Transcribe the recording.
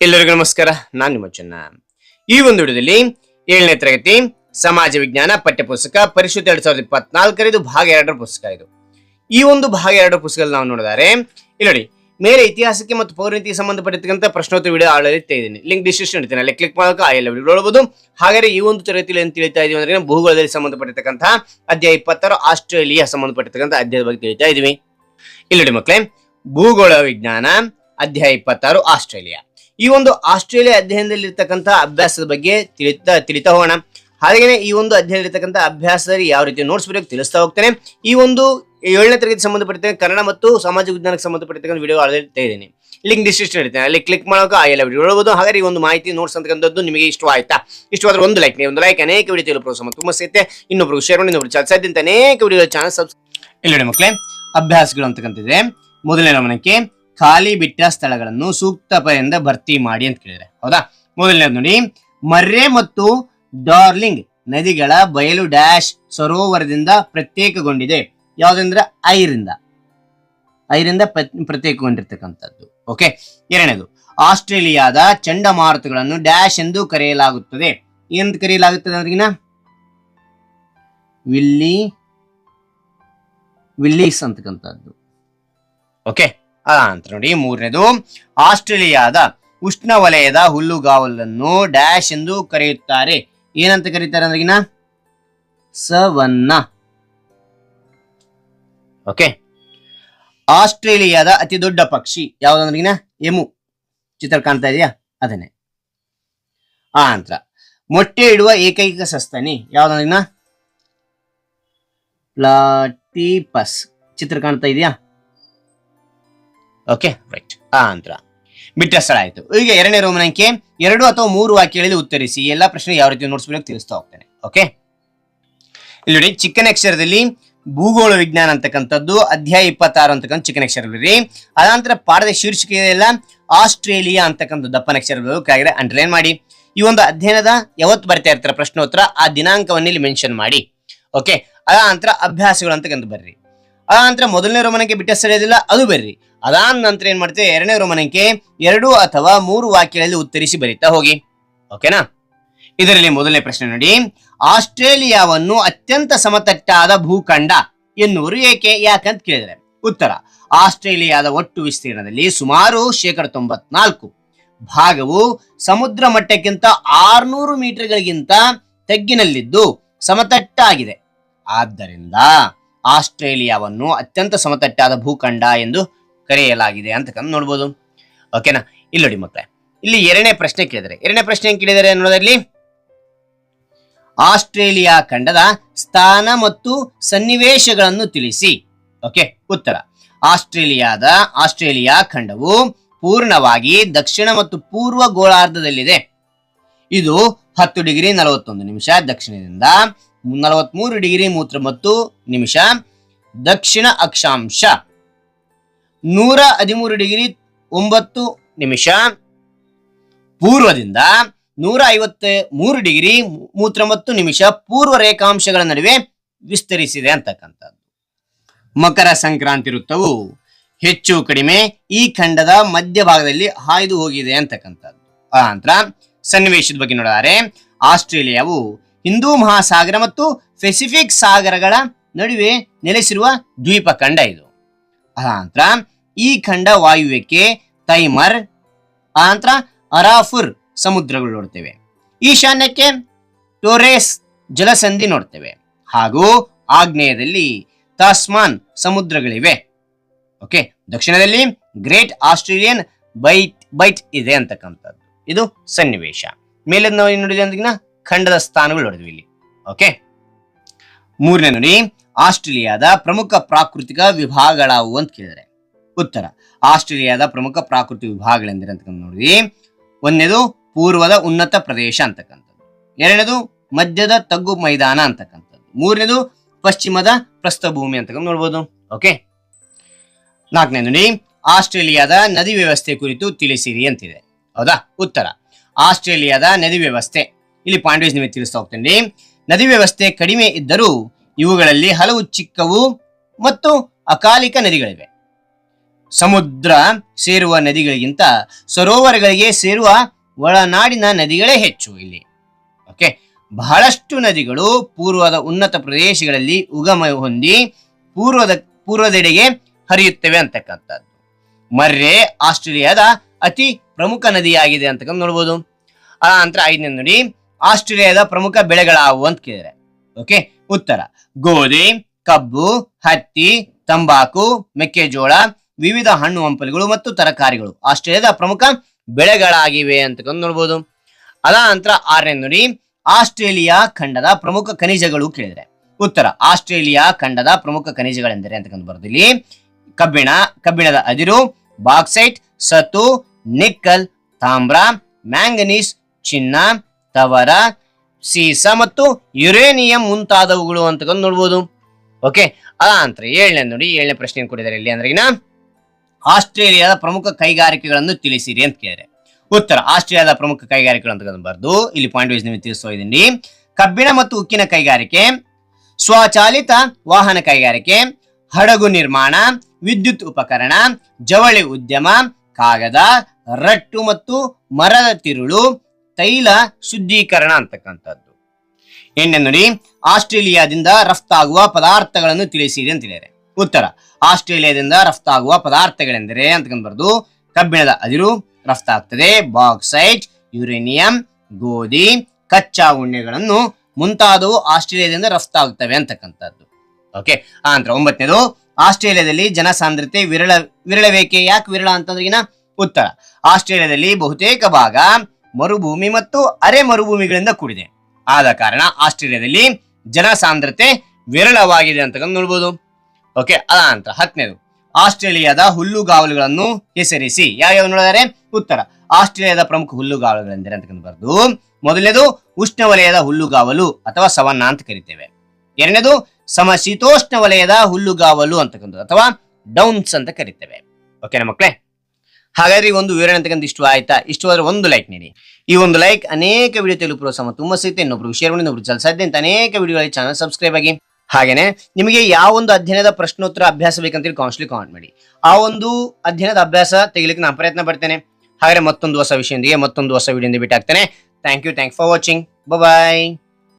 ಎಲ್ಲರಿಗೂ ನಮಸ್ಕಾರ. ನಾನು ನಿಮ್ಮ ಚೆನ್ನ ಈ ಒಂದು ವಿಡಿಯೋದಲ್ಲಿ ಏಳನೇ ತರಗತಿ ಸಮಾಜ ವಿಜ್ಞಾನ ಪಠ್ಯಪುಸ್ತಕ ಪರಿಶುದ್ಧ ಎರಡ್ ಸಾವಿರದ ಇಪ್ಪತ್ನಾಲ್ಕರದು ಭಾಗ ಎರಡರ ಪುಸ್ತಕ ಇದು. ಈ ಒಂದು ಭಾಗ ಎರಡರ ಪುಸ್ತಕದಲ್ಲಿ ನಾವು ನೋಡಿದರೆ, ಇಲ್ಲಿ ನೋಡಿ, ಮೇಲೆ ಇತಿಹಾಸಕ್ಕೆ ಮತ್ತು ಪೌರನೀತಿಗೆ ಸಂಬಂಧಪಟ್ಟಿರ್ತಕ್ಕಂಥ ಪ್ರಶ್ನೋತ್ತರ ವಿಡಿಯೋ ಆಲ್ರೆಡಿ ತೆಗೆದಿದ್ದೀನಿ. ಲಿಂಕ್ ಡಿಸ್ಕ್ರಿಪ್ಷನ್ ಇಡ್ತೀನಿ. ಅಲ್ಲಿ ಕ್ಲಿಕ್ ಮಾಡೋಕೆ ಆ ಎಲ್ಲ ವಿಡಿಯೋ ನೋಡಬಹುದು ಹಾಗೆ ಈ ಒಂದು ತರಗತಿಯಲ್ಲಿ ಏನು ತಿಳಿತಾ ಇದೀವಿ ಅಂದ್ರೆ, ಭೂಗೋಳದಲ್ಲಿ ಸಂಬಂಧಪಟ್ಟಿರ್ತಕ್ಕಂಥ ಅಧ್ಯಾಯ ಇಪ್ಪತ್ತಾರು, ಆಸ್ಟ್ರೇಲಿಯಾ ಸಂಬಂಧಪಟ್ಟಿರ್ತಕ್ಕಂಥ ಅಧ್ಯಾಯದ ಬಗ್ಗೆ ತಿಳಿತಾ ಇದೀವಿ. ಇಲ್ಲಿ ನೋಡಿ ಮಕ್ಕಳೇ, ಭೂಗೋಳ ವಿಜ್ಞಾನ ಅಧ್ಯಾಯ ಇಪ್ಪತ್ತಾರು, ಆಸ್ಟ್ರೇಲಿಯಾ. ಈ ಒಂದು ಆಸ್ಟ್ರೇಲಿಯಾ ಅಧ್ಯಯನದಲ್ಲಿ ಇರ್ತಕ್ಕಂತಹ ಅಭ್ಯಾಸದ ಬಗ್ಗೆ ತಿಳಿತಾ ತಿಳಿತಾ ಹೋಗೋಣ. ಹಾಗೆಯೇ ಈ ಒಂದು ಅಧ್ಯಯನದಲ್ಲಿರ್ತಕ್ಕಂಥ ಅಭ್ಯಾಸದಲ್ಲಿ ಯಾವ ರೀತಿ ನೋಟ್ಸ್ ಬರೆಯೋಕೆ ತಿಳಿಸ್ತಾ ಹೋಗ್ತೇನೆ. ಈ ಒಂದು ಏಳನೇ ತರಗತಿ ಸಂಬಂಧಪಟ್ಟ ಕನ್ನಡ ಮತ್ತು ಸಮಾಜ ವಿಜ್ಞಾನಕ್ಕೆ ಸಂಬಂಧಪಟ್ಟಿರ್ತಕ್ಕಂಥ ವಿಡಿಯೋ ಆಲ್ರೆಡಿ ಇದ್ದೀನಿ ಲಿಂಕ್ ಡಿಸ್ಕ್ರಿಪ್ಷನ್ ಇರ್ತೇನೆ. ಅಲ್ಲಿ ಕ್ಲಿಕ್ ಮಾಡೋಕೆ ಆ ಎಲ್ಲ ವಿಡಿಯೋ ನೋಡಬಹುದು ಹಾಗಾದ್ರೆ ಈ ಒಂದು ಮಾಹಿತಿ ನೋಟ್ಸ್ ಅಂತಕ್ಕಂಥದ್ದು ನಿಮಗೆ ಇಷ್ಟವಾಯ್ತಾ ಇಷ್ಟವಾದ್ರೆ ಒಂದು ಲೈಕ್ ನೀವು ಒಂದು ಲೈಕ್ ಅನೇಕ ವಿಡಿಯೋ ತಿಳಿಯಲು ತುಂಬ ಸಿಗುತ್ತೆ ಇನ್ನೊಬ್ರು ಶೇರ್ ಮಾಡಿ, ಇನ್ನೊಬ್ರು ಸಾಧ್ಯ ಅನೇಕ ವಿಡಿಯೋ ಚಾನಲ್ ಸಬ್ಸ್ ಇಲ್ಲಿ ಮಕ್ಕಳೇ ಅಭ್ಯಾಸಗಳು ಅಂತಕ್ಕಂತಿದೆ ಮೊದಲನೇ ಗಮನಕ್ಕೆ ಖಾಲಿ ಬಿಟ್ಟ ಸ್ಥಳಗಳನ್ನು ಸೂಕ್ತ ಪದದಿಂದ ಭರ್ತಿ ಮಾಡಿ ಅಂತ ಕೇಳಿದ್ರೆ ಹೌದಾ? ಮೊದಲನೇದು ನೋಡಿ, ಮರ್ರೆ ಮತ್ತು ಡಾರ್ಲಿಂಗ್ ನದಿಗಳ ಬಯಲು ಡ್ಯಾಶ್ ಸರೋವರದಿಂದ ಪ್ರತ್ಯೇಕಗೊಂಡಿದೆ. ಯಾವ್ದಂದ್ರೆ? ಐರಿಂದ. ಐರಿಂದ ಪ್ರ- ಪ್ರತ್ಯೇಕಗೊಂಡಿರ್ತಕ್ಕಂಥದ್ದು. ಓಕೆ ಎರಡನೇದು, ಆಸ್ಟ್ರೇಲಿಯಾದ ಚಂಡಮಾರುತಗಳನ್ನು ಡ್ಯಾಶ್ ಎಂದು ಕರೆಯಲಾಗುತ್ತದೆ. ಏನಂತ ಕರೆಯಲಾಗುತ್ತದೆ ಅದಕ್ಕಿನ ವಿಲ್ಲಿ, ವಿಲ್ಲೀಸ್ ಅಂತಕ್ಕಂಥದ್ದು. ಓಕೆ ಅಂತ ನೋಡಿ, ಮೂರನೇದು, ಆಸ್ಟ್ರೇಲಿಯಾದ ಉಷ್ಣವಲಯದ ಹುಲ್ಲುಗಾವಲನ್ನು ಡ್ಯಾಶ್ ಎಂದು ಕರೆಯುತ್ತಾರೆ. ಏನಂತ ಕರೀತಾರೆ ಅಂದ್ರಿಗಿನ ಸವನ್ನ ಓಕೆ ಆಸ್ಟ್ರೇಲಿಯಾದ ಅತಿ ದೊಡ್ಡ ಪಕ್ಷಿ ಯಾವ್ದಂದ್ರಿಗಿನ ಎಮು. ಚಿತ್ರ ಕಾಣ್ತಾ ಇದೆಯಾ? ಅದನ್ನೇ. ಆ ನಂತರ ಮೊಟ್ಟೆ ಇಡುವ ಏಕೈಕ ಸಸ್ತನಿ ಯಾವ್ದಂದ್ರಿಗಿನ ಪ್ಲಾಟಿಪಸ್. ಚಿತ್ರ ಕಾಣ್ತಾ ಇದೆಯಾ? ಓಕೆ ರೈಟ್ ಆ ಅಂತರ ಬಿಟ್ಟ ಸ್ಥಳ ಆಯ್ತು. ಈಗ ಎರಡನೇ ರೋಮನ್ ಅಂಕೆ ಎರಡು ಅಥವಾ ಮೂರು ವಾಕ್ಯಗಳಲ್ಲಿ ಉತ್ತರಿಸಿ, ಎಲ್ಲ ಪ್ರಶ್ನೆ ಯಾವ ರೀತಿ ನೋಡ್ಸ್ಬೇಕು ತಿಳಿಸ್ತಾ ಹೋಗ್ತೇನೆ. ಓಕೆ ಇಲ್ಲಿ ನೋಡಿ, ಚಿಕ್ಕನ ಅಕ್ಷರದಲ್ಲಿ ಭೂಗೋಳ ವಿಜ್ಞಾನ ಅಂತಕ್ಕಂಥದ್ದು, ಅಧ್ಯಾಯ ಇಪ್ಪತ್ತಾರು ಅಂತಕ್ಕಂಥ ಚಿಕ್ಕನ ಅಕ್ಷರದಲ್ಲಿ ಅದಾನಂತರ ಪಾಠದ ಶೀರ್ಷಿಕೆ ಎಲ್ಲ ಆಸ್ಟ್ರೇಲಿಯಾ ಅಂತಕ್ಕಂಥ ದಪ್ಪನ ಅಕ್ಷರಗಳು ಕೆಳಗಡೆ ಅಂಡರ್ಲೈನ್ ಮಾಡಿ. ಈ ಒಂದು ಅಧ್ಯಯನದ ಯಾವತ್ತು ಬರ್ತಾ ಇರ್ತಾರೆ ಪ್ರಶ್ನೋತ್ತರ, ಆ ದಿನಾಂಕವನ್ನು ಇಲ್ಲಿ ಮೆನ್ಷನ್ ಮಾಡಿ. ಓಕೆ ಅದಾನಂತರ ಅಭ್ಯಾಸಗಳು ಅಂತಕ್ಕಂಥ ಬರ್ರಿ. ಆ ನಂತರ ಮೊದಲನೇ ರೋಮನಕ್ಕೆ ಬಿಟ್ಟ ಸರಿಯೋದಿಲ್ಲ, ಅದು ಬರ್ರಿ. ಅದಾದ ನಂತರ ಏನ್ ಮಾಡ್ತೀವಿ? ಎರಡನೇ ರೋಮನಕ್ಕೆ ಎರಡು ಅಥವಾ ಮೂರು ವಾಕ್ಯಗಳಲ್ಲಿ ಉತ್ತರಿಸಿ ಬರೀತಾ ಹೋಗಿ. ಓಕೆನಾ ಇದರಲ್ಲಿ ಮೊದಲನೇ ಪ್ರಶ್ನೆ ನೋಡಿ. ಆಸ್ಟ್ರೇಲಿಯಾವನ್ನು ಅತ್ಯಂತ ಸಮತಟ್ಟಾದ ಭೂಖಂಡ ಎನ್ನುವರು ಏಕೆ? ಯಾಕಂತ ಕೇಳಿದ್ರೆ, ಉತ್ತರ. ಆಸ್ಟ್ರೇಲಿಯಾದ ಒಟ್ಟು ವಿಸ್ತೀರ್ಣದಲ್ಲಿ ಸುಮಾರು ಶೇಕಡ ತೊಂಬತ್ನಾಲ್ಕು. ಭಾಗವು ಸಮುದ್ರ ಮಟ್ಟಕ್ಕಿಂತ ಆರ್ನೂರು ಮೀಟರ್ಗಳಿಗಿಂತ ತಗ್ಗಿನಲ್ಲಿದ್ದು ಸಮತಟ್ಟಾಗಿದೆ. ಆದ್ದರಿಂದ ಆಸ್ಟ್ರೇಲಿಯಾವನ್ನು ಅತ್ಯಂತ ಸಮತಟ್ಟಾದ ಭೂಖಂಡ ಎಂದು ಕರೆಯಲಾಗಿದೆ ಅಂತಕ್ಕಂಥ ನೋಡ್ಬೋದು. ಓಕೆನಾ ಇಲ್ಲಿ ನೋಡಿ ಮಕ್ಕಳೇ, ಇಲ್ಲಿ ಎರಡನೇ ಪ್ರಶ್ನೆ ಕೇಳಿದರೆ, ಎರಡನೇ ಪ್ರಶ್ನೆ ಏನ್ ಕೇಳಿದರೆ ನೋಡೋದ್ರಲ್ಲಿ? ಆಸ್ಟ್ರೇಲಿಯಾ ಖಂಡದ ಸ್ಥಾನ ಮತ್ತು ಸನ್ನಿವೇಶಗಳನ್ನು ತಿಳಿಸಿ. ಓಕೆ ಉತ್ತರ. ಆಸ್ಟ್ರೇಲಿಯಾದ, ಆಸ್ಟ್ರೇಲಿಯಾ ಖಂಡವು ಪೂರ್ಣವಾಗಿ ದಕ್ಷಿಣ ಮತ್ತು ಪೂರ್ವ ಗೋಳಾರ್ಧದಲ್ಲಿದೆ. ಇದು ಹತ್ತು ಡಿಗ್ರಿ ನಲವತ್ತೊಂದು ನಿಮಿಷ ದಕ್ಷಿಣದಿಂದ ನಲವತ್ಮೂರು ಡಿಗ್ರಿ ಮೂತ್ರ ಮತ್ತು ನಿಮಿಷ. ದಕ್ಷಿಣ ಅಕ್ಷಾಂಶ. ನೂರ ಹದಿಮೂರು ಡಿಗ್ರಿ ಒಂಬತ್ತು ನಿಮಿಷ. ಪೂರ್ವದಿಂದ ನೂರ ಐವತ್ತ ಮೂರು ಡಿಗ್ರಿ ಮೂತ್ರ ಮತ್ತು ನಿಮಿಷ ಪೂರ್ವ ರೇಖಾಂಶಗಳ ನಡುವೆ ವಿಸ್ತರಿಸಿದೆ ಅಂತಕ್ಕಂಥದ್ದು. ಮಕರ ಸಂಕ್ರಾಂತಿ ವೃತ್ತವು ಹೆಚ್ಚು ಕಡಿಮೆ ಈ ಖಂಡದ ಮಧ್ಯಭಾಗದಲ್ಲಿ ಹಾಯ್ದು ಹೋಗಿದೆ ಅಂತಕ್ಕಂಥದ್ದು. ಆ ನಂತರ ಸನ್ನಿವೇಶದ ಬಗ್ಗೆ ನೋಡಿದರೆ ಆಸ್ಟ್ರೇಲಿಯಾವು ಹಿಂದೂ ಮಹಾಸಾಗರ ಮತ್ತು ಪೆಸಿಫಿಕ್ ಸಾಗರಗಳ ನಡುವೆ ನೆಲೆಸಿರುವ ದ್ವೀಪ ಖಂಡ ಇದು. ಅನಂತರ ಈ ಖಂಡ ವಾಯುವ್ಯಕ್ಕೆ ತೈಮರ್ ಅನಂತರ ಅರಾಫುರ್ ಸಮುದ್ರಗಳು ನೋಡ್ತೇವೆ. ಈಶಾನ್ಯಕ್ಕೆ ಟೋರೇಸ್ ಜಲಸಂಧಿ ನೋಡ್ತೇವೆ. ಹಾಗೂ ಆಗ್ನೇಯದಲ್ಲಿ ತಾಸ್ಮಾನ್ ಸಮುದ್ರಗಳಿವೆ. ಓಕೆ, ದಕ್ಷಿಣದಲ್ಲಿ ಗ್ರೇಟ್ ಆಸ್ಟ್ರೇಲಿಯನ್ ಬೈಟ್ ಬೈಟ್ ಇದೆ ಅಂತಕ್ಕಂಥದ್ದು. ಇದು ಸನ್ನಿವೇಶ. ಮೇಲೆ ನಾವು ಏನು ನೋಡಿದ್ವಿ ಅಂದ್ರಿಗಿನ? ಖಂಡದ ಸ್ಥಾನಗಳು ನೋಡಿದ್ವಿ ಇಲ್ಲಿ. ಓಕೆ ಮೂರನೇ ನೋಡಿ, ಆಸ್ಟ್ರೇಲಿಯಾದ ಪ್ರಮುಖ ಪ್ರಾಕೃತಿಕ ವಿಭಾಗಗಳಾವು ಅಂತ ಕೇಳಿದರೆ. ಉತ್ತರ, ಆಸ್ಟ್ರೇಲಿಯಾದ ಪ್ರಮುಖ ಪ್ರಾಕೃತಿಕ ವಿಭಾಗಗಳೆಂದರೆ ಅಂತಕ್ಕಂಥ ನೋಡಿದ್ವಿ ಒಂದನೇದು, ಪೂರ್ವದ ಉನ್ನತ ಪ್ರದೇಶ ಅಂತಕ್ಕಂಥದ್ದು. ಎರಡನೇದು, ಮಧ್ಯದ ತಗ್ಗು ಮೈದಾನ ಅಂತಕ್ಕಂಥದ್ದು. ಮೂರನೇದು, ಪಶ್ಚಿಮದ ಪ್ರಸ್ಥಭೂಮಿ ಅಂತಕ್ಕಂಥ ನೋಡ್ಬೋದು. ಓಕೆ ನಾಲ್ಕನೇ ನೋಡಿ, ಆಸ್ಟ್ರೇಲಿಯಾದ ನದಿ ವ್ಯವಸ್ಥೆ ಕುರಿತು ತಿಳಿಸಿರಿ ಅಂತಿದೆ. ಹೌದಾ? ಉತ್ತರ, ಆಸ್ಟ್ರೇಲಿಯಾದ ನದಿ ವ್ಯವಸ್ಥೆ. ಇಲ್ಲಿ ಪಾಯಿಂಟ್ ನಿಮಗೆ ತಿಳಿಸ್ತಾ ಹೋಗ್ತೇನೆ. ನದಿ ವ್ಯವಸ್ಥೆ ಕಡಿಮೆ ಇದ್ದರೂ ಇವುಗಳಲ್ಲಿ ಹಲವು ಚಿಕ್ಕವು ಮತ್ತು ಅಕಾಲಿಕ ನದಿಗಳಿವೆ. ಸಮುದ್ರ ಸೇರುವ ನದಿಗಳಿಗಿಂತ ಸರೋವರಗಳಿಗೆ ಸೇರುವ ಒಳನಾಡಿನ ನದಿಗಳೇ ಹೆಚ್ಚು ಇಲ್ಲಿ. ಓಕೆ ಬಹಳಷ್ಟು ನದಿಗಳು ಪೂರ್ವದ ಉನ್ನತ ಪ್ರದೇಶಗಳಲ್ಲಿ ಉಗಮ ಹೊಂದಿ ಪೂರ್ವದ, ಪೂರ್ವದೆಡೆಗೆ ಹರಿಯುತ್ತವೆ ಅಂತಕ್ಕಂಥದ್ದು. ಮರ್ರೆ ಆಸ್ಟ್ರೇಲಿಯಾದ ಅತಿ ಪ್ರಮುಖ ನದಿಯಾಗಿದೆ ಅಂತಕ್ಕಂಥ ನೋಡ್ಬೋದು. ಆ ನಂತರ ಐದನೇ ನೋಡಿ. ಆಸ್ಟ್ರೇಲಿಯಾದ ಪ್ರಮುಖ ಬೆಳೆಗಳಾವು ಅಂತ ಕೇಳಿದ್ರೆ. ಓಕೆ ಉತ್ತರ. ಗೋಧಿ, ಕಬ್ಬು, ಹತ್ತಿ, ತಂಬಾಕು, ಮೆಕ್ಕೆಜೋಳ, ವಿವಿಧ ಹಣ್ಣು ಹಂಪಲುಗಳು ಮತ್ತು ತರಕಾರಿಗಳು ಆಸ್ಟ್ರೇಲಿಯಾದ ಪ್ರಮುಖ ಬೆಳೆಗಳಾಗಿವೆ ಅಂತ ನೋಡ್ಬೋದು. ಅದ ನಂತರ ಆರನೇ ನೋಡಿ, ಆಸ್ಟ್ರೇಲಿಯಾ ಖಂಡದ ಪ್ರಮುಖ ಖನಿಜಗಳು ಕೇಳಿದರೆ. ಉತ್ತರ. ಆಸ್ಟ್ರೇಲಿಯಾ ಖಂಡದ ಪ್ರಮುಖ ಖನಿಜಗಳೆಂದರೆ ಅಂತಕ್ಕಂಥ ಬರೋದಿಲ್ಲಿ ಕಬ್ಬಿಣ, ಕಬ್ಬಿಣದ ಅದಿರು, ಬಾಕ್ಸೈಟ್ ಸತು ನಿಕ್ಕಲ್, ತಾಮ್ರ, ಮ್ಯಾಂಗನೀಸ್, ಚಿನ್ನ ತವರ ಸೀಸ ಮತ್ತು ಯುರೇನಿಯಂ ಮುಂತಾದವುಗಳು ಅಂತಕೊಂಡು ನೋಡ್ಬೋದು. ಓಕೆ, ಅದ ನಂತರ ಏಳನೇ ನೋಡಿ, ಏಳನೇ ಪ್ರಶ್ನೆ ಕೊಟ್ಟಿದ್ದಾರೆ ಇಲ್ಲಿ ಅಂದ್ರೆ ಆಸ್ಟ್ರೇಲಿಯಾದ ಪ್ರಮುಖ ಕೈಗಾರಿಕೆಗಳನ್ನು ತಿಳಿಸಿರಿ ಅಂತ ಕೇಳಿದ್ರೆ ಉತ್ತರ, ಆಸ್ಟ್ರೇಲಿಯಾದ ಪ್ರಮುಖ ಕೈಗಾರಿಕೆಗಳು ಅಂತ ಬರ್ದು ಇಲ್ಲಿ ಪಾಯಿಂಟ್ ವೈಸ್ ನಿಮಗೆ ತಿಳಿಸ್ತಾ ಇದ್ದೀನಿ. ಕಬ್ಬಿಣ ಮತ್ತು ಉಕ್ಕಿನ ಕೈಗಾರಿಕೆ, ಸ್ವಚಾಲಿತ ವಾಹನ ಕೈಗಾರಿಕೆ, ಹಡಗು ನಿರ್ಮಾಣ, ವಿದ್ಯುತ್ ಉಪಕರಣ, ಜವಳಿ ಉದ್ಯಮ, ಕಾಗದ, ರಟ್ಟು ಮತ್ತು ಮರದ ತಿರುಳು ತೈಲ ಶುದ್ಧೀಕರಣ ಅಂತಕ್ಕಂಥದ್ದು. ಎಣ್ಣೆ ನೋಡಿ, ಆಸ್ಟ್ರೇಲಿಯಾದಿಂದ ರಫ್ತಾಗುವ ಪದಾರ್ಥಗಳನ್ನು ತಿಳಿಸಿರಿ ಅಂತ ಹೇಳಿದ್ದಾರೆ ಉತ್ತರ, ಆಸ್ಟ್ರೇಲಿಯಾದಿಂದ ರಫ್ತಾಗುವ ಪದಾರ್ಥಗಳೆಂದರೆ ಅಂತಕ್ಕಂಥದ್ದು ಕಬ್ಬಿಣದ ಅದಿರು, ರಫ್ತಾಗ್ತದೆ, ಬಾಕ್ಸೈಟ್, ಯುರೇನಿಯಂ, ಗೋಧಿ, ಕಚ್ಚಾ ಉಣ್ಣೆಗಳನ್ನು ಮುಂತಾದವು ಆಸ್ಟ್ರೇಲಿಯಾದಿಂದ ರಫ್ತಾಗುತ್ತವೆ ಅಂತಕ್ಕಂಥದ್ದು. ಓಕೆ ಆನಂತರ ನಂತರ ಒಂಬತ್ತನೇದು, ಆಸ್ಟ್ರೇಲಿಯಾದಲ್ಲಿ ಜನಸಾಂದ್ರತೆ ವಿರಳ, ವಿರಳವೇಕೆ? ಯಾಕೆ ವಿರಳ ಅಂತಂದ್ರೆ ಉತ್ತರ. ಆಸ್ಟ್ರೇಲಿಯಾದಲ್ಲಿ ಬಹುತೇಕ ಭಾಗ ಮರುಭೂಮಿ ಮತ್ತು ಅರೆ ಮರುಭೂಮಿಗಳಿಂದ ಕೂಡಿದೆ. ಆದ ಕಾರಣ ಆಸ್ಟ್ರೇಲಿಯಾದಲ್ಲಿ ಜನಸಾಂದ್ರತೆ ವಿರಳವಾಗಿದೆ ಅಂತ ನೋಡ್ಬೋದು. ಓಕೆ ಅದ ನಂತರ ಹತ್ತನೇದು. ಆಸ್ಟ್ರೇಲಿಯಾದ ಹುಲ್ಲುಗಾವಲುಗಳನ್ನು ಹೆಸರಿಸಿ ಯಾವ್ಯಾವ ನೋಡಿದರೆ ಉತ್ತರ, ಆಸ್ಟ್ರೇಲಿಯಾದ ಪ್ರಮುಖ ಹುಲ್ಲುಗಾವಲುಗಳೆಂದರೆ ಅಂತಕ್ಕಂಥ ಬರ್ದು, ಮೊದಲನೇದು ಉಷ್ಣವಲಯದ ಹುಲ್ಲುಗಾವಲು ಅಥವಾ ಸವನ್ನ ಅಂತ ಕರಿತೇವೆ. ಎರಡನೇದು ಸಮಶೀತೋಷ್ಣ ವಲಯದ ಹುಲ್ಲುಗಾವಲು ಅಂತಕ್ಕಂಥದ್ದು ಅಥವಾ ಡೌನ್ಸ್ ಅಂತ ಕರಿತೇವೆ. ಓಕೆನಾ ಮಕ್ಕಳೇ ಹಾಗಾದ್ರೆ ಈ ಒಂದು ವಿವರಣೆ ಅಂತಕ್ಕಂಥ ಇಷ್ಟು ಆಯ್ತಾ? ಇಷ್ಟವಾದ್ರೆ ಒಂದು ಲೈಕ್ ನೀಡಿ. ಈ ಒಂದು ಲೈಕ್ ಅನೇಕ ವಿಡಿಯೋ ತೆಲುಗು ಸಮ ತುಂಬ ಸಿಗುತ್ತೆ. ಇನ್ನೊಬ್ರು ಶೇರ್ ಮಾಡಿ ಇನ್ನೊಬ್ರು ಅಂತ ಅನೇಕ ವಿಡಿಯೋಗಳಲ್ಲಿ ಚಾನಲ್ ಸಬ್ಸ್ಕ್ರೈಬ್ ಆಗಿ. ಹಾಗೇನೆ ನಿಮಗೆ ಯಾವ ಒಂದು ಅಧ್ಯಯನದ ಪ್ರಶ್ನೋತ್ತರ ಅಭ್ಯಾಸ ಬೇಕಂತೇಳಿ ಕಾನ್ಸ್ಟ್ಲಿ ಕಾಮೆಂಟ್ ಮಾಡಿ. ಆ ಒಂದು ಅಧ್ಯಯನದ ಅಭ್ಯಾಸ ತೆಗಿಲಿಕ್ಕೆ ನಾನು ಪ್ರಯತ್ನ ಪಡ್ತೇನೆ. ಹಾಗಾದ್ರೆ ಮತ್ತೊಂದು ಹೊಸ ವಿಷಯದೊಂದಿಗೆ, ಮತ್ತೊಂದು ಹೊಸ ವಿಡಿಯೋದಿಂದ ಬಿಟ್ಟಾಗ್ತೇನೆ thank you thank for watching bye